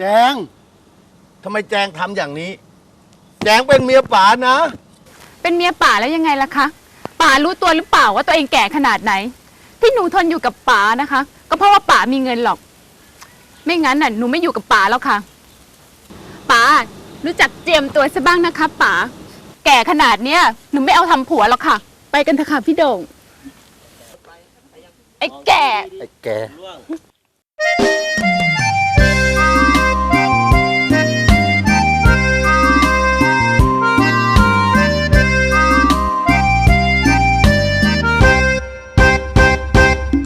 แจง ทำไมแจงทำอย่างนี้ แจงเป็นเมียป๋านะ เป็นเมียป่าแล้วยังไงล่ะคะป่ารู้ตัวหรือเปล่าว่าตัวเองแก่ขนาดไหน ที่หนูทนอยู่กับป๋านะคะ ก็เพราะว่าป๋ามีเงินหรอก ไม่งั้นน่ะหนูไม่อยู่กับป๋าแล้วค่ะป๋ารู้จักเจียมตัวซะบ้างนะคะป๋าแก่ขนาดเนี้ยหนูไม่เอาทำผัวหรอกค่ะ ไปกันเถอะค่ะพี่โด่งไอ้แก่ ไอ้แก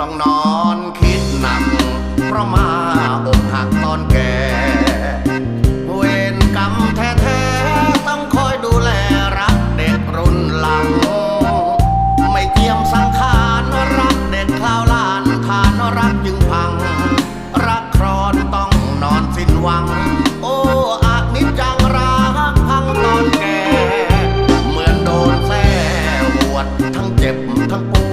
ต้องนอนคิดหนัก เพราะมาอกหักตอนแก่ เวรกรรมแท้ๆ ต้องคอยดูแลรักเด็กรุ่นหลัง ไม่เจียมสังขารรักเด็กคราวหลานทานรักจึงพัง รักครอนต้องนอนสิ้นหวัง โอ้อานิจจังรักพังตอนแก่ เหมือนโดนแส้หวดทั้งเจ็บทั้งปวด